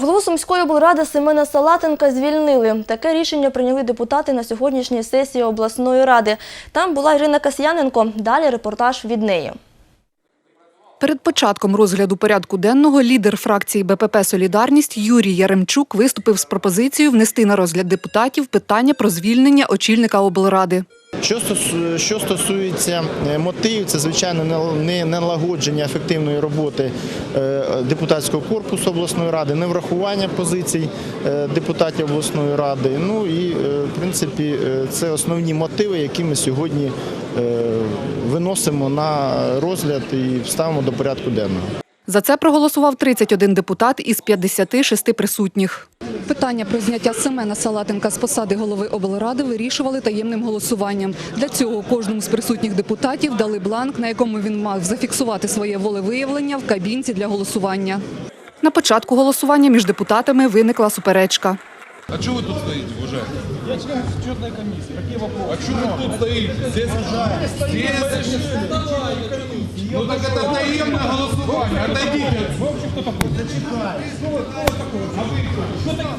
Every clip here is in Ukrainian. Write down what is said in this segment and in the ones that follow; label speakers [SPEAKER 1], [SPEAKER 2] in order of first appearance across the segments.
[SPEAKER 1] Голову Сумської облради Семена Салатенка звільнили. Таке рішення прийняли депутати на сьогоднішній сесії обласної ради. Там була Ірина Касьяненко. Далі репортаж від неї.
[SPEAKER 2] Перед початком розгляду порядку денного лідер фракції БПП Солідарність Юрій Яремчук виступив з пропозицією внести на розгляд депутатів питання про звільнення очільника облради.
[SPEAKER 3] Що стосується е, мотивів, це звичайно не- налагодження ефективної роботи е, депутатського корпусу обласної ради, не врахування позицій е, депутатів обласної ради. Ну і в принципі це основні мотиви, які ми сьогодні виносимо на розгляд і ставимо до порядку денного.
[SPEAKER 2] За це проголосував 31 депутат із 56 присутніх. Питання про зняття Семена Салатенка з посади голови облради вирішували таємним голосуванням. Для цього кожному з присутніх депутатів дали бланк, на якому він мав зафіксувати своє волевиявлення в кабінці для голосування. На початку голосування між депутатами виникла суперечка.
[SPEAKER 4] А что вы тут стоите, уже? Я член счетной комиссии. Какие вопросы? А что вы тут стоите? Здесь, здесь... Ну так это таемное голосование. Отойдите. Вообще кто такой? Зачитай. А вы кто? Что такое?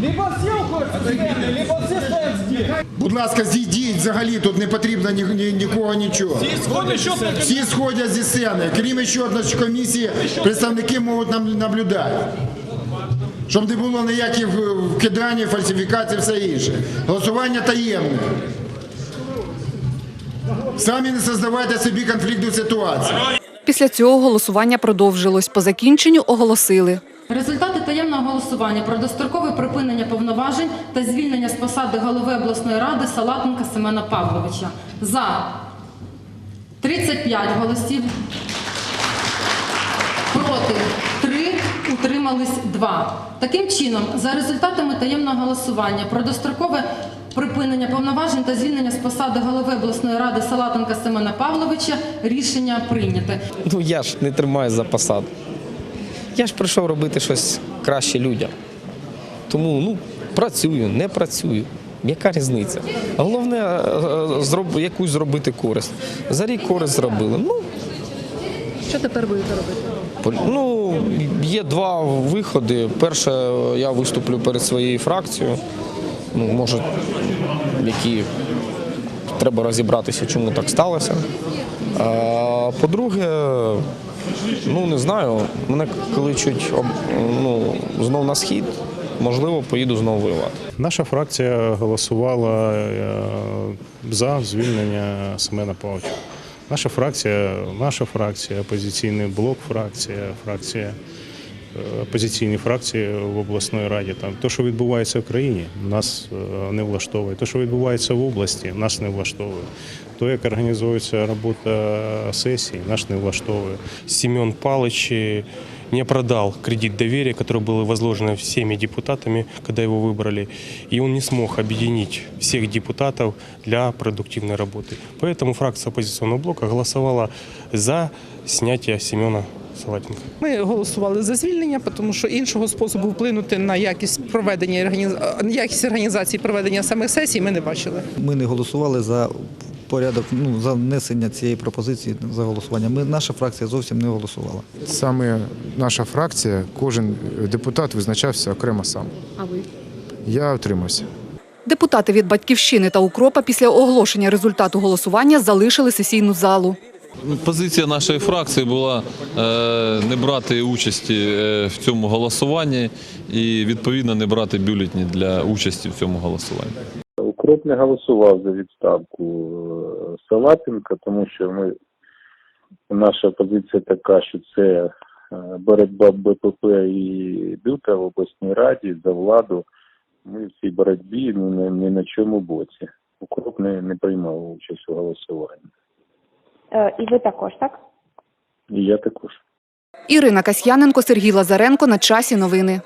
[SPEAKER 5] Либо все уходят со сцены, либо все стоят здесь.
[SPEAKER 6] Будь ласка, зійдіть взагалі, тут не потрібно ні, ні, нікого нічого.
[SPEAKER 5] Исходно счетная
[SPEAKER 6] Всі сходять зі сцени, крім ще одної комісії, представники можуть нам наблюдати. Щоб не було ніяких е, вкидань, фальсифікацій, все інше. Голосування таємне. Самі не создавайте собі конфліктну ситуацію.
[SPEAKER 2] Після цього голосування продовжилось. По закінченню оголосили.
[SPEAKER 7] Результати таємного голосування про дострокове припинення повноважень та звільнення з посади голови обласної ради Салатенка Семена Павловича. За 35 голосів, проти 3, утримались 2. Таким чином, за результатами таємного голосування про дострокове припинення повноважень та звільнення з посади голови обласної ради Салатенка Семена Павловича рішення прийняте.
[SPEAKER 8] Ну я ж не тримаю за посаду. Я ж прийшов робити щось краще людям. Тому ну, працюю, не працюю. Яка різниця? Головне е, е, зроб, якусь зробити користь. За рік користь зробили. Ну,
[SPEAKER 2] Що тепер будете робити?
[SPEAKER 8] ну, є два виходи. Перше, я виступлю перед своєю фракцією. Ну, може, які треба розібратися, чому так сталося. А, по-друге, ну не знаю, мене кличуть об- ну, знов на схід, можливо, поїду знову воювати.
[SPEAKER 9] Наша фракція голосувала е, за звільнення Семена Павловича. Наша фракція, наша фракція, опозиційний блок, фракція, фракція, е, опозиційні фракції в обласної раді. Там те, що відбувається в країні, нас е, не влаштовує. Те, що відбувається в області, нас не влаштовує. То, як організується робота сесії, нас не влаштовує.
[SPEAKER 10] Сім'ян Палыч э, не оправдал кредит доверия, который был возложен всеми депутатами, когда его выбрали, и он не смог объединить всех депутатов для продуктивной работы. Поэтому фракция оппозиционного блока голосовала за снятие Семена Салатенко.
[SPEAKER 11] Ми голосували за звільнення, тому що іншого способу вплинути на якість проведення і організ- якість організації проведення самих сесій ми не бачили.
[SPEAKER 12] Ми не голосували за порядок, ну за внесення цієї пропозиції за голосування. Ми наша фракція зовсім не голосувала.
[SPEAKER 13] Саме наша фракція, кожен депутат визначався окремо сам.
[SPEAKER 2] А ви?
[SPEAKER 13] Я утримався.
[SPEAKER 2] Депутати від Батьківщини та Укропа після оголошення результату голосування залишили сесійну залу.
[SPEAKER 4] Позиція нашої фракції була е, не брати участі е, в цьому голосуванні і відповідно не брати бюлетні для участі в цьому голосуванні.
[SPEAKER 14] Укроп не голосував за відставку е, Салатенка, тому що ми наша позиція така, що це е, боротьба БПП і БЮТа в обласній раді за владу. Ми в цій боротьбі ні на, ні на чому боці. Укроп не, не приймав участь у голосуванні.
[SPEAKER 1] І ви також, так?
[SPEAKER 14] І я також.
[SPEAKER 2] Ірина Касьяненко, Сергій Лазаренко. На часі новини.